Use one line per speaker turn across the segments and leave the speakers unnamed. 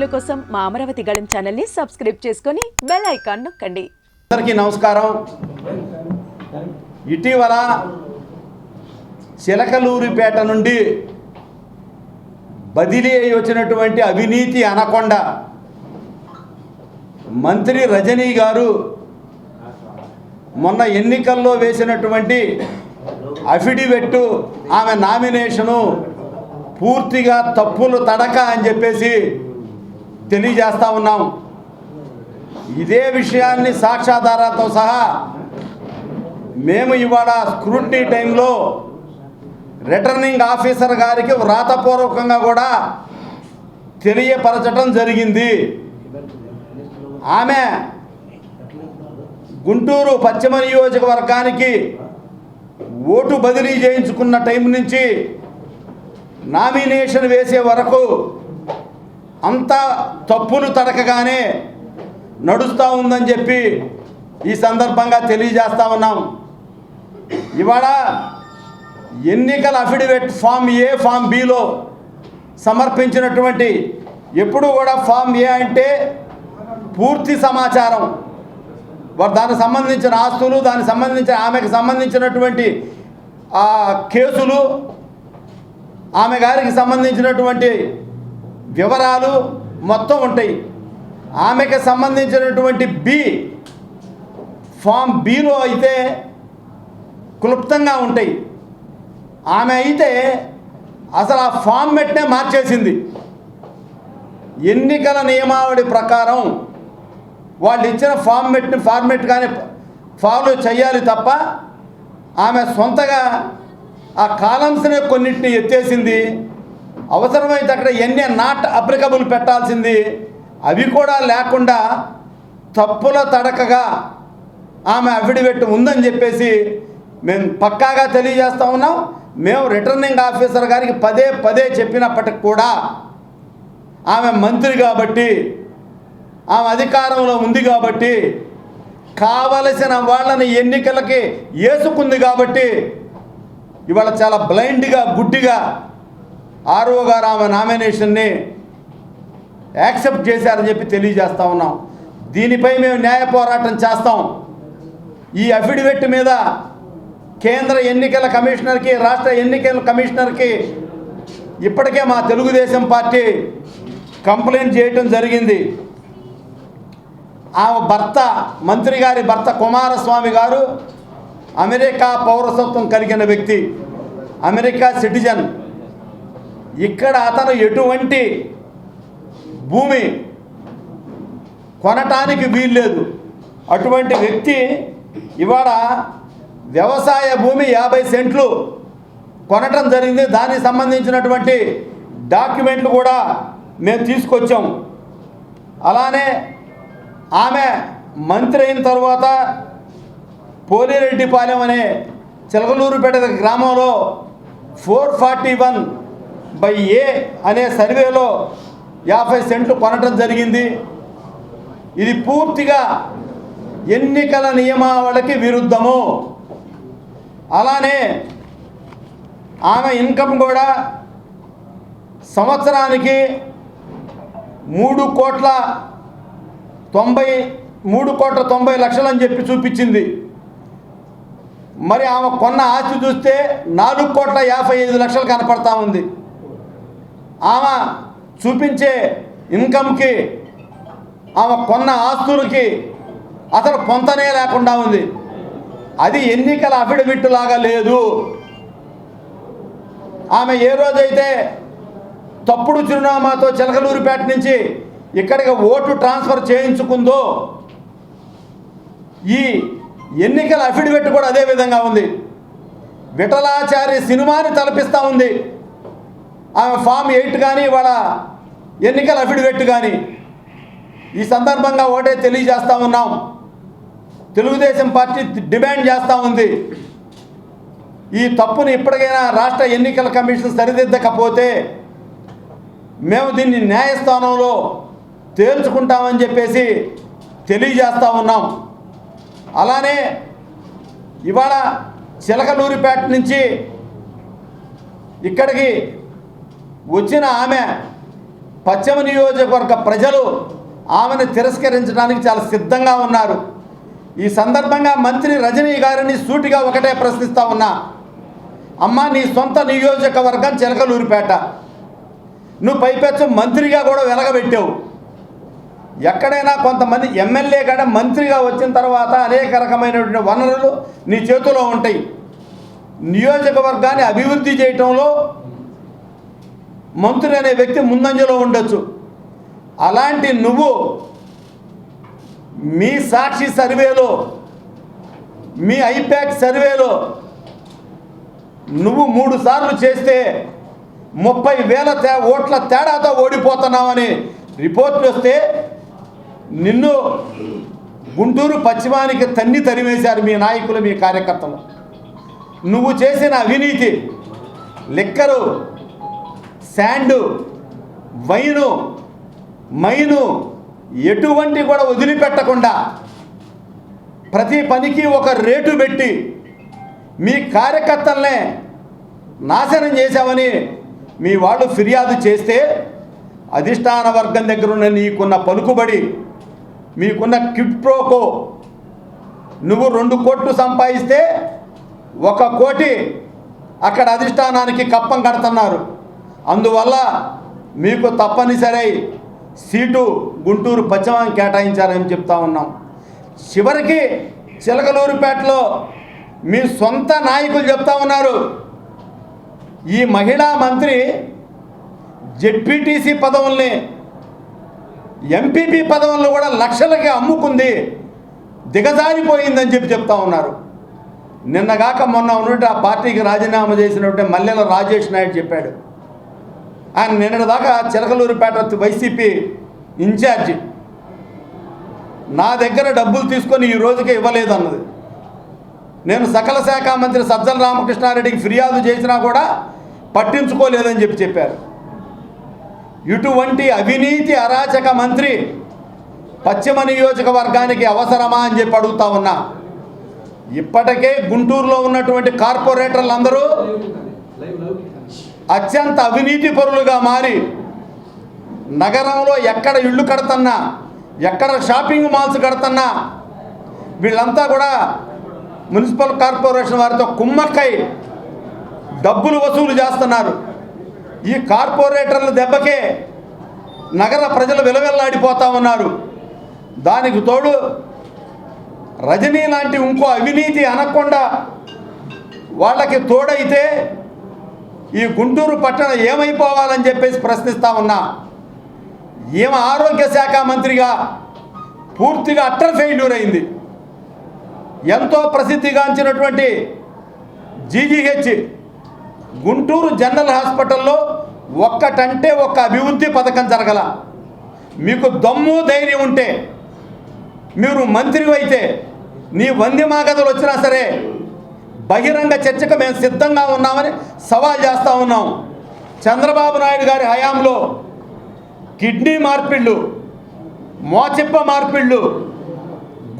వీడియోల కోసం మా అమరావతి గళం ఛానల్ని సబ్స్క్రైబ్ చేసుకొని బెల్ ఐకాన్ నొక్కండి.
అందరికీ నమస్కారం. ఇటీవల చిలకలూరిపేట నుండి బదిలీ అయి వచ్చినటువంటి అవినీతి అనకొండ మంత్రి రజనీ గారు మొన్న ఎన్నికల్లో వేసినటువంటి అఫిడవిట్ ఆమె నామినేషను పూర్తిగా తప్పులు తడక అని చెప్పేసి తెలియజేస్తా ఉన్నాం. ఇదే విషయాన్ని సాక్ష్యాధారాలతో సహా మేము ఇవాళ స్క్రూటినీ టైంలో రిటర్నింగ్ ఆఫీసర్ గారికి వ్రాతపూర్వకంగా కూడా తెలియపరచడం జరిగింది. ఆమె గుంటూరు పశ్చిమ నియోజకవర్గానికి ఓటు బదిలీ చేయించుకున్న టైం నుంచి నామినేషన్ వేసే వరకు అంతా తప్పులు తడకగానే నడుస్తూ ఉందని చెప్పి ఈ సందర్భంగా తెలియజేస్తా ఉన్నాం. ఇవాళ ఎన్నికల affidavit form A form below సమర్పించినటువంటి ఎప్పుడు కూడా ఫామ్ ఏ అంటే పూర్తి సమాచారం. వారు దానికి సంబంధించిన ఆస్తులు దానికి సంబంధించిన ఆమెకు సంబంధించినటువంటి కేసులు ఆమె గారికి సంబంధించినటువంటి వివరాలు మొత్తం ఉంటాయి. ఆమెకి సంబంధించినటువంటి బి ఫామ్ బిలో అయితే క్లుప్తంగా ఉంటాయి. ఆమె అయితే అసలు ఆ ఫార్మెట్నే మార్చేసింది. ఎన్నికల నియమావళి ప్రకారం వాళ్ళు ఇచ్చిన ఫార్మెట్ని ఫార్మెట్ కానీ ఫాలో చేయాలి తప్ప ఆమె సొంతగా ఆ కాలమ్స్నే కొన్నిటిని ఎత్తేసింది. అవసరమైతే అక్కడ ఎన్ని నాట్ అప్లికబుల్ పెట్టాల్సింది? అవి కూడా లేకుండా తప్పుల తడకగా ఆమె అఫిడవిట్ ఉందని చెప్పేసి మేము పక్కాగా తెలియజేస్తా ఉన్నాం. మేము రిటర్నింగ్ ఆఫీసర్ గారికి పదే పదే చెప్పినప్పటికి కూడా ఆమె మంత్రి కాబట్టి ఆమె అధికారంలో ఉంది కాబట్టి కావలసిన వాళ్ళని ఎన్నికలకి వేసుకుంది కాబట్టి ఇవాళ చాలా బ్లైండ్గా గుడ్డిగా ఆర్ఓ గారు ఆమె నామినేషన్ని యాక్సెప్ట్ చేశారని చెప్పి తెలియజేస్తా ఉన్నాం. దీనిపై మేము న్యాయ పోరాటం చేస్తాం. ఈ అఫిడవిట్ మీద కేంద్ర ఎన్నికల కమిషనర్కి రాష్ట్ర ఎన్నికల కమిషనర్కి ఇప్పటికే మా తెలుగుదేశం పార్టీ కంప్లైంట్ చేయటం జరిగింది. ఆమె భర్త మంత్రి గారి భర్త కుమారస్వామి గారు అమెరికా పౌరసత్వం కలిగిన వ్యక్తి. America citizen. ఇక్కడ అతను ఎటువంటి భూమి కొనటానికి వీల్లేదు. అటువంటి వ్యక్తి ఇవాళ వ్యవసాయ భూమి యాభై సెంట్లు కొనటం జరిగింది. దానికి సంబంధించినటువంటి డాక్యుమెంట్లు కూడా మేము తీసుకొచ్చాం. అలానే ఆమె మంత్రి అయిన తర్వాత పోలిరెడ్డిపాలెం అనే చిలకలూరుపేట గ్రామంలో four forty one by A అనే సర్వేలో యాభై సెంట్లు కొనటం జరిగింది. ఇది పూర్తిగా ఎన్నికల నియమావళికి విరుద్ధము. అలానే ఆమె ఇన్కమ్ కూడా సంవత్సరానికి మూడు కోట్ల తొంభై మూడు కోట్ల తొంభై లక్షలు అని చెప్పి చూపించింది. మరి ఆమె కొన్న ఆస్తి చూస్తే నాలుగు కోట్ల యాభై ఐదు లక్షలు కనపడతా ఉంది. ఆమె చూపించే ఇన్కమ్కి ఆమె కొన్న ఆస్తులకి అసలు పొంతనే లేకుండా ఉంది. అది ఎన్నికల అఫిడవిట్ లాగా లేదు. ఆమె ఏ రోజైతే తప్పుడు చిరునామాతో చిలకలూరిపేట నుంచి ఇక్కడికి ఓటు ట్రాన్స్ఫర్ చేయించుకుందో ఈ ఎన్నికల అఫిడవిట్ కూడా అదే విధంగా ఉంది. విఠలాచారి సినిమాని తలపిస్తూ ఉంది. ఆమె ఫామ్ ఎయిట్ కానీ ఇవాళ ఎన్నికల అఫిడవిట్ కానీ ఈ సందర్భంగా ఒకటే తెలియజేస్తా ఉన్నాం. తెలుగుదేశం పార్టీ డిమాండ్ చేస్తూ ఉంది. ఈ తప్పును ఇప్పటికైనా రాష్ట్ర ఎన్నికల కమిషన్ సరిదిద్దకపోతే మేము దీన్ని న్యాయస్థానంలో తేల్చుకుంటామని చెప్పేసి తెలియజేస్తూ ఉన్నాం. అలానే ఇవాళ చిలకలూరిపేట నుంచి ఇక్కడికి వచ్చిన ఆమె పశ్చిమ నియోజకవర్గ ప్రజలు ఆమెను తిరస్కరించడానికి చాలా సిద్ధంగా ఉన్నారు. ఈ సందర్భంగా మంత్రి రజనీ గారిని సూటిగా ఒకటే ప్రశ్నిస్తా ఉన్నా. అమ్మ నీ సొంత నియోజకవర్గం చిలకలూరిపేట. నువ్వు పైపెచ్చు మంత్రిగా కూడా వెలగబెట్టావు. ఎక్కడైనా కొంతమంది ఎమ్మెల్యే కాడ మంత్రిగా వచ్చిన తర్వాత అనేక రకమైనటువంటి వనరులు నీ చేతిలో ఉంటాయి. నియోజకవర్గాన్ని అభివృద్ధి చేయటంలో మంత్రి అనే వ్యక్తి ముందంజలో ఉండొచ్చు. అలాంటి నువ్వు మీ సాక్షి సర్వేలో మీ ఐప్యాక్ సర్వేలో నువ్వు మూడు సార్లు చేస్తే ముప్పై వేల తే ఓట్ల తేడాతో ఓడిపోతున్నావని రిపోర్ట్ వస్తే నిన్ను గుంటూరు పశ్చిమానికి తన్ని తరివేశారు మీ నాయకులు మీ కార్యకర్తలు. నువ్వు చేసిన అవినీతి లిక్కరు శాండు వైను మైను ఎటువంటి కూడా వదిలిపెట్టకుండా ప్రతి పనికి ఒక రేటు పెట్టి మీ కార్యకర్తలనే నాశనం చేశామని మీ వాళ్ళు ఫిర్యాదు చేస్తే అధిష్టాన వర్గం దగ్గర ఉన్న నీకున్న పలుకుబడి మీకున్న కిట్ ప్రోకో నువ్వు రెండు కోట్లు సంపాదిస్తే ఒక కోటి అక్కడ అధిష్టానానికి కప్పం కడుతున్నారు. అందువల్ల మీకు తప్పనిసరి సీటు గుంటూరు పశ్చిమానికి కేటాయించారని చెప్తా ఉన్నాం. చివరికి చిలకలూరుపేటలో మీ సొంత నాయకులు చెప్తా ఉన్నారు. ఈ మహిళా మంత్రి జెడ్పీటీసీ పదవుల్ని ఎంపీపీ పదవులను కూడా లక్షలకి అమ్ముకుంది దిగజారిపోయిందని చెప్పి చెప్తా ఉన్నారు. నిన్నగాక మొన్న ఉన్నట్టు ఆ పార్టీకి రాజీనామా చేసినట్టు మల్లెల రాజేష్ నాయుడు చెప్పాడు. ఆయన నిన్నటిదాకా చిలకలూరుపేట వైసీపీ ఇన్ఛార్జి. నా దగ్గర డబ్బులు తీసుకొని ఈ రోజుకే ఇవ్వలేదు అన్నది. నేను సకల శాఖ మంత్రి సజ్జల రామకృష్ణారెడ్డికి ఫిర్యాదు చేసినా కూడా పట్టించుకోలేదని చెప్పి చెప్పారు. ఇటువంటి అవినీతి అరాచక మంత్రి పశ్చిమ నియోజకవర్గానికి అవసరమా అని చెప్పి అడుగుతా ఉన్నా. ఇప్పటికే గుంటూరులో ఉన్నటువంటి కార్పొరేటర్లు అందరూ అత్యంత అవినీతి పరులుగా మారి నగరంలో ఎక్కడ ఇళ్ళు కడుతున్నా ఎక్కడ షాపింగ్ మాల్స్ కడుతున్నా వీళ్ళంతా కూడా మున్సిపల్ కార్పొరేషన్ వారితో కుమ్మక్కై డబ్బులు వసూలు చేస్తున్నారు. ఈ కార్పొరేటర్ల దెబ్బకే నగర ప్రజలు విలవిల్లాడిపోతా ఉన్నారు. దానికి తోడు రజనీ లాంటి ఇంకో అవినీతి అనకుండా వాళ్ళకి తోడైతే ఈ గుంటూరు పట్టణం ఏమైపోవాలని చెప్పేసి ప్రశ్నిస్తా ఉన్నా. ఈమె ఆరోగ్య శాఖ మంత్రిగా పూర్తిగా అట్టర్ ఫెయిల్యూర్ అయింది. ఎంతో ప్రసిద్ధిగాంచినటువంటి జీజీహెచ్ గుంటూరు జనరల్ హాస్పిటల్లో ఒక్కటంటే ఒక్క అభివృద్ధి పథకం జరగల. మీకు దమ్ము ధైర్యం ఉంటే మీరు మంత్రి అయితే నీ వంది మాగదులు వచ్చినా సరే బహిరంగ చర్చకు మేము సిద్ధంగా ఉన్నామని సవాల్ చేస్తూ ఉన్నాం. చంద్రబాబు నాయుడు గారి హయాంలో కిడ్నీ మార్పిళ్ళు మోచిప్ప మార్పిళ్ళు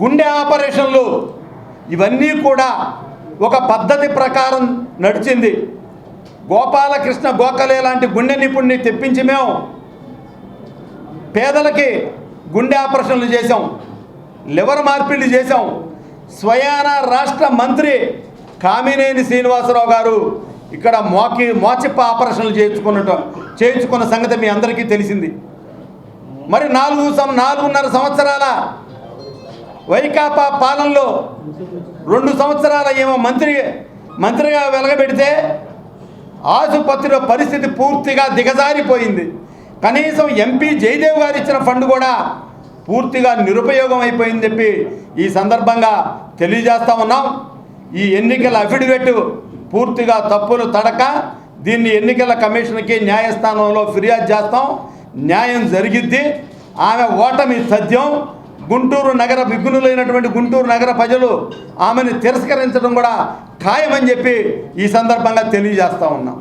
గుండె ఆపరేషన్లు ఇవన్నీ కూడా ఒక పద్ధతి ప్రకారం నడిచింది. గోపాలకృష్ణ గోఖలే లాంటి గుండె నిపుణుని తెప్పించి మేము పేదలకి గుండె ఆపరేషన్లు చేసాం లివర్ మార్పిళ్ళు చేసాం స్వయాన రాష్ట్ర మంత్రి కామినేని శ్రీనివాసరావు గారు ఇక్కడ మోకి మోచిప్ప ఆపరేషన్లు చేయించుకున్నట్టు చేయించుకున్న సంగతి మీ అందరికీ తెలిసింది. మరి నాలుగు సం నాలుగున్నర సంవత్సరాల వైకాపా పాలనలో రెండు సంవత్సరాల ఏమో మంత్రి మంత్రిగా వెలగబెడితే ఆసుపత్రిలో పరిస్థితి పూర్తిగా దిగజారిపోయింది. కనీసం ఎంపీ జయదేవ్ గారు ఇచ్చిన ఫండ్ కూడా పూర్తిగా నిరుపయోగం అయిపోయింది చెప్పి ఈ సందర్భంగా తెలియజేస్తా ఉన్నాం. ఈ ఎన్నికల అఫిడవిట్ పూర్తిగా తప్పులు తడక దీన్ని ఎన్నికల కమిషన్కి న్యాయస్థానంలో ఫిర్యాదు చేస్తాం. న్యాయం జరిగిద్ది. ఆమె ఓటమి సత్యం గుంటూరు నగర విఘ్నులైనటువంటి గుంటూరు నగర ప్రజలు ఆమెను తిరస్కరించడం కూడా ఖాయమని చెప్పి ఈ సందర్భంగా తెలియజేస్తా ఉన్నాం.